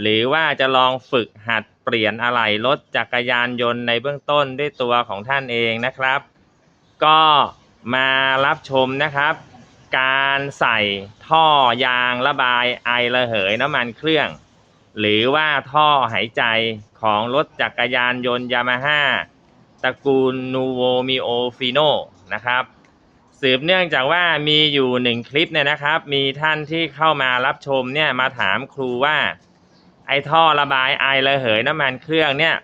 หรือว่าจะลองฝึกหัดเปลี่ยนอะไหล่รถจักรยานยนต์ในเบื้องต้นด้วยตัวของท่านเองนะครับ ก็มารับชมนะครับ การใส่ท่อยางระบายไอระเหยน้ำมันเครื่อง หรือว่าท่อหายใจของรถจักรยานยนต์ยามาฮ่าตระกูลนูโวมิโอฟิโนนะครับสืบเนื่องจากว่ามีอยู่หนึ่งคลิปเนี่ยนะครับ มีท่านที่เข้ามารับชมเนี่ยมาถามครูว่า ไอ้ท่อระบายไอระเหยน้ำมันเครื่องเนี่ย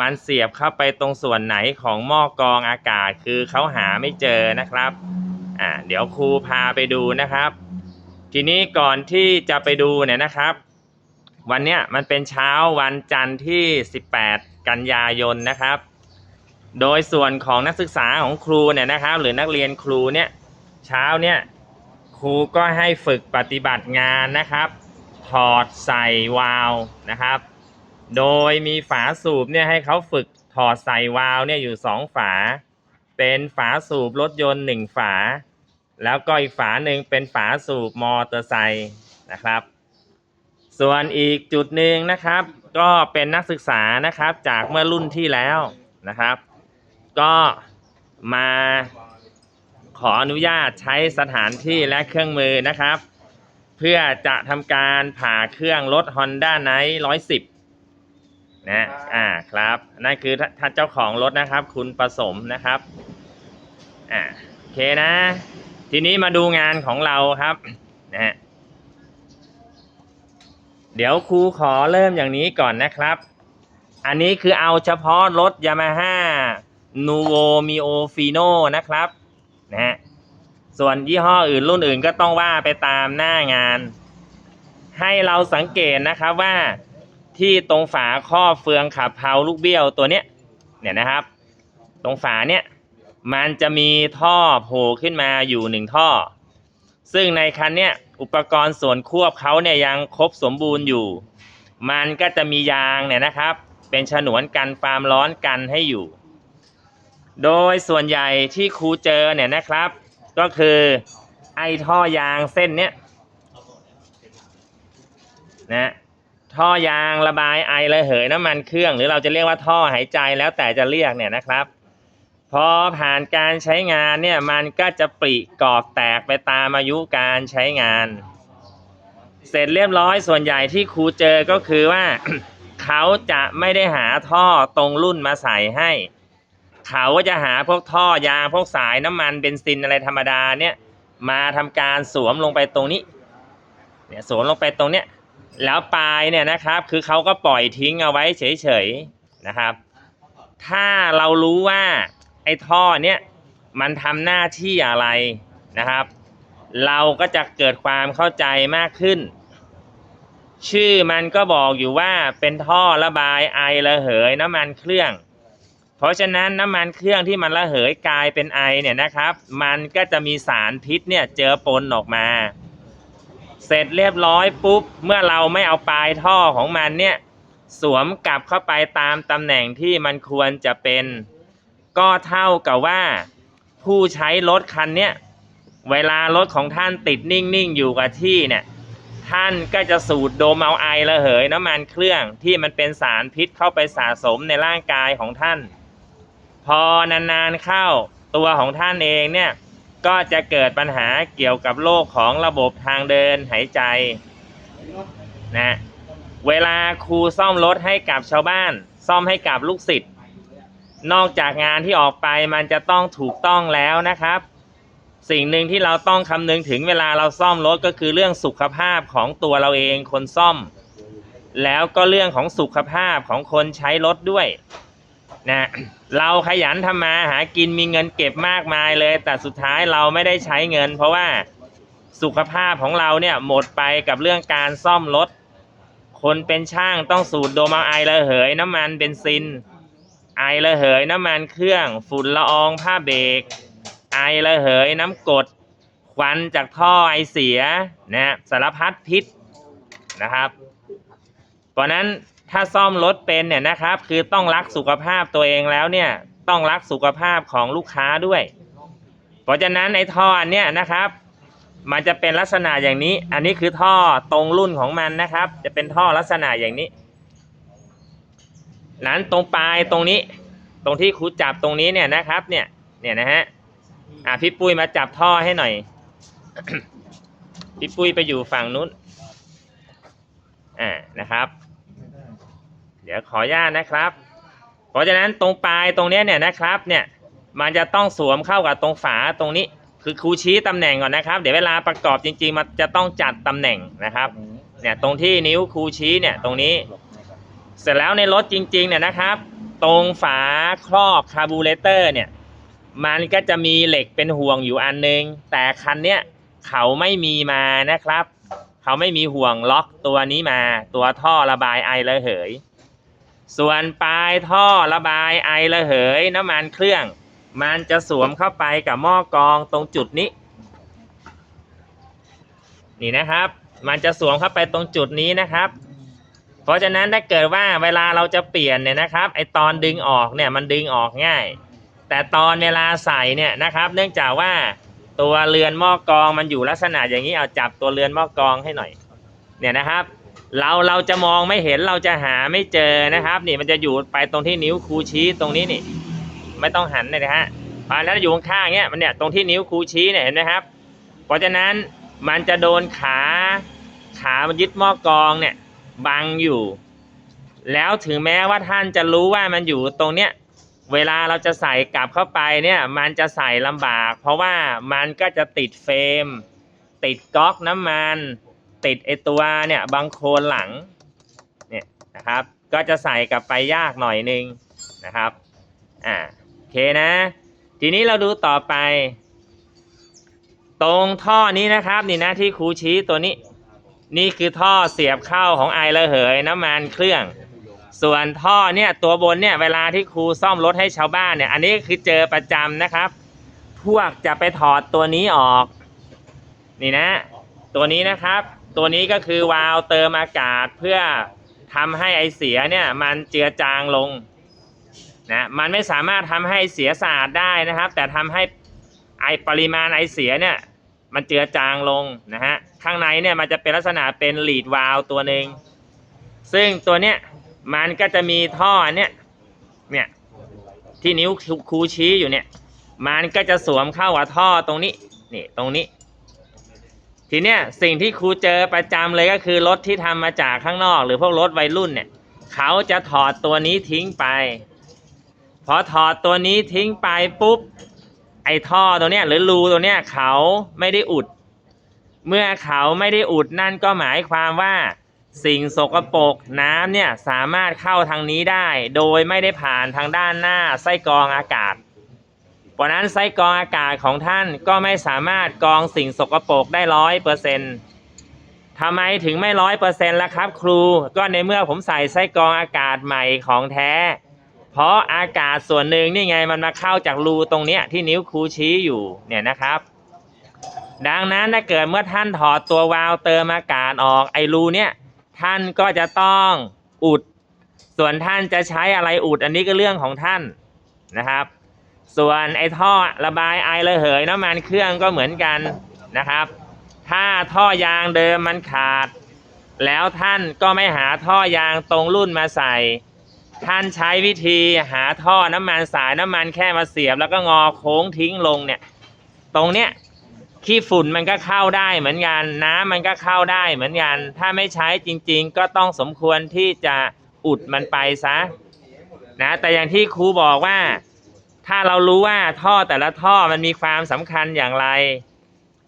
มันเสียบเข้าไปตรงส่วนไหนของหม้อกรองอากาศ คือเขาหาไม่เจอนะครับ อ่า เดี๋ยวครูพาไปดูนะครับ ทีนี้ก่อนที่จะไปดูเนี่ยนะครับ วันเนี้ยมันเป็นเช้าวันจันทร์ที่ 18 กันยายนนะครับ โดยส่วนของนักศึกษาของครูเนี่ยนะครับ หรือนักเรียนครูเนี่ยเช้าเนี่ยครูก็ให้ฝึกปฏิบัติงานนะครับ ถอดใส่วาล์วนะครับ โดยมีฝาสูบเนี่ยให้เขาฝึกถอดใส่วาล์วเนี่ยอยู่สองฝา เป็นฝาสูบรถยนต์หนึ่งฝา แล้วก็อีกฝาหนึ่งเป็นฝาสูบมอเตอร์ไซค์นะครับ ส่วนอีกจุดหนึ่งนะครับ ก็เป็นนักศึกษานะครับจากเมื่อรุ่นที่แล้วนะครับ ก็มาขออนุญาตใช้สถานที่และเครื่องมือนะครับ เพื่อจะทำการผ่าเครื่องรถ Honda Night 110 นะ อ่า ครับ นั่นคือท่านเจ้าของรถนะครับ คุณประสมนะครับ อ่า โอเคนะ ทีนี้มาดูงานของเราครับ นะฮะ เดี๋ยวครูขอเริ่มอย่างนี้ก่อนนะครับ อันนี้คือเอาเฉพาะรถ Yamaha Nuvo Mio Fino นะครับ นะฮะ ส่วนยี่ห้ออื่นรุ่นอื่นก็ต้องว่าไปตามหน้างาน ให้เราสังเกตนะครับว่าที่ตรงฝาครอบเฟืองขับเพลาลูกเบี้ยวตัวเนี้ยเนี่ยนะครับ ตรงฝาเนี่ยมันจะมีท่อโผล่ขึ้นมาอยู่หนึ่งท่อ ซึ่งในคันเนี้ยอุปกรณ์ส่วนควบเขาเนี่ยยังครบสมบูรณ์อยู่ มันก็จะมียางเนี่ยนะครับ เป็นฉนวนกันความร้อนกันให้อยู่ โดยส่วนใหญ่ที่ครูเจอเนี่ยนะครับ ก็คือไอท่อยางเส้นเนี้ยนะท่อยางระบายไอระเหยน้ำมันเครื่อง หรือเราจะเรียกว่าท่อหายใจแล้วแต่จะเรียกเนี่ยนะครับพอผ่านการใช้งานเนี่ยมันก็จะปริกอบแตกไปตามอายุการใช้งาน เสร็จเรียบร้อยส่วนใหญ่ที่ครูเจอก็คือว่า เขาจะไม่ได้หาท่อตรงรุ่นมาใส่ให้ เขาก็จะหาพวกท่อยางพวกสายน้ำมันเบนซินอะไรธรรมดาเนี่ยมาทำการสวมลงไปตรงนี้เนี่ยสวมลงไปตรงเนี้ยแล้วปลายเนี่ยนะครับ คือเขาก็ปล่อยทิ้งเอาไว้เฉยๆนะครับ ถ้าเรารู้ว่าไอ้ท่อเนี่ยมันทำหน้าที่อะไรนะครับ เราก็จะเกิดความเข้าใจมากขึ้น ชื่อมันก็บอกอยู่ว่าเป็นท่อระบายไอระเหยน้ำมันเครื่อง ราะฉะนั้นน้ำมันเครื่องที่มันระเหยกลายเป็นไอเนี่ยนะครับ มันก็จะมีสารพิษเนี่ยเจอปนออกมา เสร็จเรียบร้อยปุ๊บ เมื่อเราไม่เอาปลายท่อของมันเนี่ยสวมกลับเข้าไปตามตำแหน่งที่มันควรจะเป็น ก็เท่ากับว่า ผู้ใช้รถคันเนี้ยเวลารถของท่านติดนิ่งๆอยู่กับที่เนี่ยท่านก็จะสูดดมเอาไอระเหยน้ำมันเครื่องที่มันเป็นสารพิษเข้าไปสะสมในร่างกายของท่าน พอนานๆเข้าตัวของท่านเองเนี่ยก็จะเกิดปัญหาเกี่ยวกับโรคของระบบทางเดินหายใจนะเวลาครูซ่อมรถให้กับชาวบ้าน ซ่อมให้กับลูกศิษย์นอกจากงานที่ออกไปมันจะต้องถูกต้องแล้วนะครับ สิ่งหนึ่งที่เราต้องคำนึงถึงเวลาเราซ่อมรถก็คือเรื่องสุขภาพของตัวเราเองคนซ่อม แล้วก็เรื่องของสุขภาพของคนใช้รถด้วย นะเราขยันทำมาหากินมีเงินเก็บมากมายเลย แต่สุดท้ายเราไม่ได้ใช้เงิน เพราะว่าสุขภาพของเราเนี่ยหมดไปกับเรื่องการซ่อมรถ คนเป็นช่างต้องสูดโดมเอาไอระเหย น้ำมันเบนซิน ไอระเหยน้ำมันเครื่องฝุ่นละอองผ้าเบรกไอระเหยน้ำกรดควันจากท่อไอเสียนะสารพัดพิษนะครับ เพราะนั้น ถ้าซ่อมรถเป็นเนี่ยนะครับ คือต้องรักสุขภาพตัวเองแล้วเนี่ยต้องรักสุขภาพของลูกค้าด้วย เพราะฉะนั้นไอ้ท่ออันเนี้ยนะครับ มันจะเป็นลักษณะอย่างนี้ อันนี้คือท่อตรงรุ่นของมันนะครับ จะเป็นท่อลักษณะอย่างนี้ นั้นตรงปลายตรงนี้ ตรงที่ครูจับตรงนี้เนี่ยนะครับ เนี่ยเนี่ยนะฮะอะพี่ปุ้ยมาจับท่อให้หน่อยพี่ปุ้ยไปอยู่ฝั่งนู้นอ่านะครับ เดี๋ยวขออนุญาตนะครับ เพราะฉะนั้นตรงปลายตรงเนี้ยเนี่ยนะครับเนี่ยมันจะต้องสวมเข้ากับตรงฝาตรงนี้ คือครูชี้ตำแหน่งก่อนนะครับ เดี๋ยวเวลาประกอบจริง ๆ มันจะต้องจัดตำแหน่งนะครับเนี่ยตรงที่นิ้วครูชี้เนี่ยตรงนี้ เสร็จแล้วในรถจริงๆเนี่ยนะครับ ตรงฝาครอบคาร์บูเรเตอร์เนี่ยมันก็จะมีเหล็กเป็นห่วงอยู่อันนึง แต่คันเนี้ยเขาไม่มีมานะครับ เขาไม่มีห่วงล็อกตัวนี้มา ตัวท่อระบายไอระเหย ส่วนปลายท่อระบายไอระเหยน้ำมันเครื่อง มันจะสวมเข้าไปกับหม้อกรองตรงจุดนี้ นี่นะครับ มันจะสวมเข้าไปตรงจุดนี้นะครับ เพราะฉะนั้นถ้าเกิดว่าเวลาเราจะเปลี่ยนเนี่ยนะครับ ไอตอนดึงออกเนี่ยมันดึงออกง่าย แต่ตอนเวลาใส่เนี่ยนะครับ เนื่องจากว่าตัวเรือนหม้อกรองมันอยู่ลักษณะอย่างนี้เอาจับตัวเรือนหม้อกรองให้หน่อย เนี่ยนะครับ เราเราจะมองไม่เห็นเราจะหาไม่เจอนะครับ นี่มันจะอยู่ไปตรงที่นิ้วครูชี้ตรงนี้นี่ ไม่ต้องหันเลยนะฮะพอแล้วอยู่ข้างๆเนี้ยมันเนี่ยตรงที่นิ้วครูชี้เนี่ยเห็นไหมครับ เพราะฉะนั้นมันจะโดนขาขามันยึดหม้อกรองเนี่ยบังอยู่ แล้วถึงแม้ว่าท่านจะรู้ว่ามันอยู่ตรงเนี้ยเวลาเราจะใส่กลับเข้าไปเนี่ยมันจะใส่ลำบาก เพราะว่ามันก็จะติดเฟรม ติดก๊อกน้ำมัน ติดไอตัวเนี่ยบางโคลนหลังเนี่ยนะครับ ก็จะใส่กลับไปยากหน่อยนึงนะครับอ่าโอเคนะ ทีนี้เราดูต่อไป ตรงท่อนี้นะครับนี่นะที่ครูชี้ตัวนี้ นี่คือท่อเสียบเข้าของไอระเหยน้ำมันเครื่อง ส่วนท่อเนี่ยตัวบนเนี่ยเวลาที่ครูซ่อมรถให้ชาวบ้านเนี่ยอันนี้คือเจอประจำนะครับ พวกจะไปถอดตัวนี้ออก นี่นะ ตัวนี้นะครับ ตัวนี้ก็คือวาล์วเติมอากาศเพื่อทำให้ไอเสียเนี่ยมันเจือจางลงนะมันไม่สามารถทำให้เสียสะอาดได้นะครับ แต่ทำให้ไอปริมาณไอเสียเนี่ยมันเจือจางลงนะฮะข้างในเนี่ยมันจะเป็นลักษณะเป็นลีดวาล์วตัวหนึ่งซึ่งตัวเนี้ยมันก็จะมีท่อเนี่ยเนี่ยที่นิ้วครูชี้อยู่เนี่ย มันก็จะสวมเข้ากับท่อตรงนี้นี่ตรงนี้ ทีเนี้ยสิ่งที่ครูเจอประจำเลยก็คือรถที่ทำมาจากข้างนอก หรือพวกรถวัยรุ่นเนี่ยเขาจะถอดตัวนี้ทิ้งไปพอถอดตัวนี้ทิ้งไปปุ๊บไอ้ท่อตัวเนี้ยหรือรูตัวเนี้ยเขาไม่ได้อุด เมื่อเขาไม่ได้อุดนั่นก็หมายความว่าสิ่งสกปรกน้ำเนี่ยสามารถเข้าทางนี้ได้ โดยไม่ได้ผ่านทางด้านหน้าไส้กรองอากาศ เพราะนั้นไส้กรองอากาศของท่านก็ไม่สามารถกรองสิ่งสกปรกได้ร้อยเปอร์เซ็นต์ทำไมถึงไม่ร้อยเปอร์เซ็นต์ล่ะครับ ครู ก็ในเมื่อผมใส่ไส้กรองอากาศใหม่ของแท้ เพราะอากาศส่วนหนึ่งนี่ไงมันมาเข้าจากรูตรงเนี้ยที่นิ้วครูชี้อยู่เนี่ยนะครับ ดังนั้นถ้าเกิดเมื่อท่านถอดตัววาล์วเติมอากาศออกไอรูเนี่ยท่านก็จะต้องอุด ส่วนท่านจะใช้อะไรอุดอันนี้ก็เรื่องของท่านนะครับ ส่วนไอ้ท่อระบายไอระเหยน้ำมันเครื่องก็เหมือนกันนะครับ ถ้าท่อยางเดิมมันขาด แล้วท่านก็ไม่หาท่อยางตรงรุ่นมาใส่ ท่านใช้วิธีหาท่อน้ำมันสายน้ำมันแค่มาเสียบ แล้วก็งอโค้งทิ้งลงเนี่ย ตรงเนี้ยขี้ฝุ่นมันก็เข้าได้เหมือนกัน น้ำมันก็เข้าได้เหมือนกัน ถ้าไม่ใช้จริง ๆ ก็ต้องสมควรที่จะอุดมันไปซะนะแต่อย่างที่ครูบอกว่า ถ้าเรารู้ว่าท่อแต่ละท่อมันมีความสำคัญอย่างไร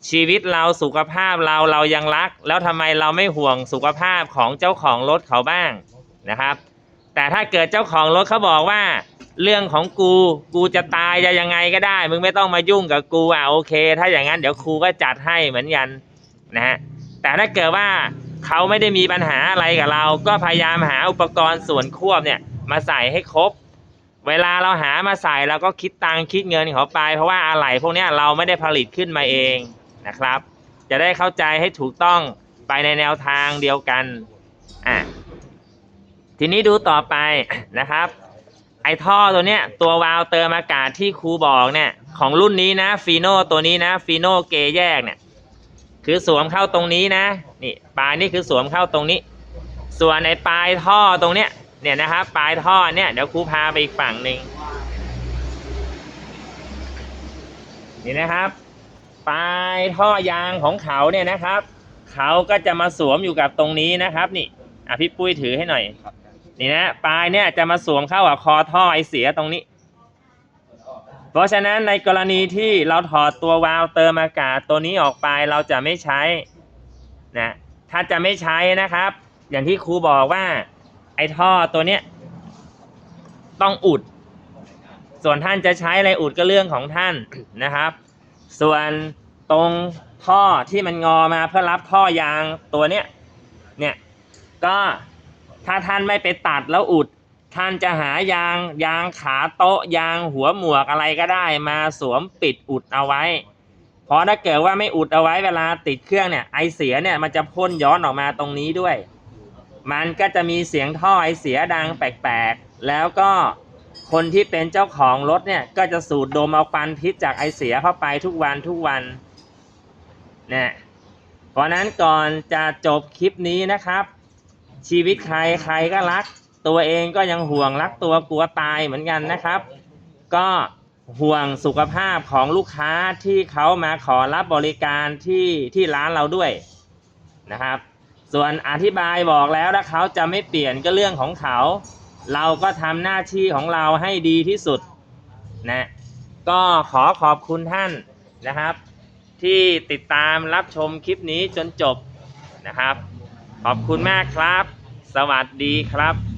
ชีวิตเราสุขภาพเราเรายังรัก แล้วทำไมเราไม่ห่วงสุขภาพของเจ้าของรถเขาบ้างนะครับ แต่ถ้าเกิดเจ้าของรถเขาบอกว่า เรื่องของกูกูจะตายจะยังไงก็ได้ มึงไม่ต้องมายุ่งกับกูอะโอเค ถ้าอย่างนั้นเดี๋ยวครูก็จัดให้เหมือนกันนะฮะแต่ถ้าเกิดว่าเขาไม่ได้มีปัญหาอะไรกับเรา ก็พยายามหาอุปกรณ์ส่วนควบเนี่ยมาใส่ให้ครบ เวลาเราหามาใส่เราก็คิดตังคิดเงินเขาไป เพราะว่าอะไหล่พวกนี้เราไม่ได้ผลิตขึ้นมาเองนะครับ จะได้เข้าใจให้ถูกต้องไปในแนวทางเดียวกันอะทีนี้ดูต่อไปนะครับ ไอท่อตัวเนี้ยตัววาล์วเติมอากาศที่ครูบอกเนี่ยของรุ่นนี้นะฟีโนตัวนี้นะฟีโนเกแยกเนี่ยคือสวมเข้าตรงนี้นะนี่ปลายนี่คือสวมเข้าตรงนี้ ส่วนในปลายท่อตรงเนี้ย เนี่ยนะครับปลายท่อเนี่ยเดี๋ยวครูพาไปอีกฝั่งหนึ่งนี่นะครับปลายท่อยางของเขาเนี่ยนะครับ เขาก็จะมาสวมอยู่กับตรงนี้นะครับนี่อะพี่ปุ้ยถือให้หน่อยนี่นะปลายเนี่ยจะมาสวมเข้ากับคอท่อไอเสียตรงนี้ เพราะฉะนั้นในกรณีที่เราถอดตัววาล์วเติมอากาศตัวนี้ออกไปเราจะไม่ใช้นะถ้าจะไม่ใช้นะครับ อย่างที่ครูบอกว่า ไอ้ท่อตัวเนี้ยต้องอุด ส่วนท่านจะใช้อะไรอุดก็เรื่องของท่านนะครับ ส่วนตรงท่อที่มันงอมาเพื่อรับท่อยางตัวเนี้ยเนี่ยก็ถ้าท่านไม่ไปตัดแล้วอุด ท่านจะหายางยางขาโต๊ะยางหัวหมวกอะไรก็ได้ มาสวมปิดอุดเอาไว้เพราะถ้าเกิดว่าไม่อุดเอาไว้เวลาติดเครื่องเนี่ยไอเสียเนี่ยมันจะพ่นย้อนออกมาตรงนี้ด้วย มันก็จะมีเสียงท่อไอเสียดังแปลกๆ แล้วก็คนที่เป็นเจ้าของรถเนี่ยก็จะสูดดมเอาควันพิษจากไอเสียเข้าไปทุกวันทุกวันเนี่ยเพราะนั้นก่อนจะจบคลิปนี้นะครับ ชีวิตใครใครก็รัก ตัวเองก็ยังห่วงรักตัวกลัวตายเหมือนกันนะครับ ก็ห่วงสุขภาพของลูกค้าที่เขามาขอรับบริการที่ที่ร้านเราด้วยนะครับ ส่วนอธิบายบอกแล้วถ้าเขาจะไม่เปลี่ยนก็เรื่องของเขา เราก็ทำหน้าที่ของเราให้ดีที่สุดนะก็ขอขอบคุณท่านนะครับ ที่ติดตามรับชมคลิปนี้จนจบนะครับ ขอบคุณมากครับ สวัสดีครับ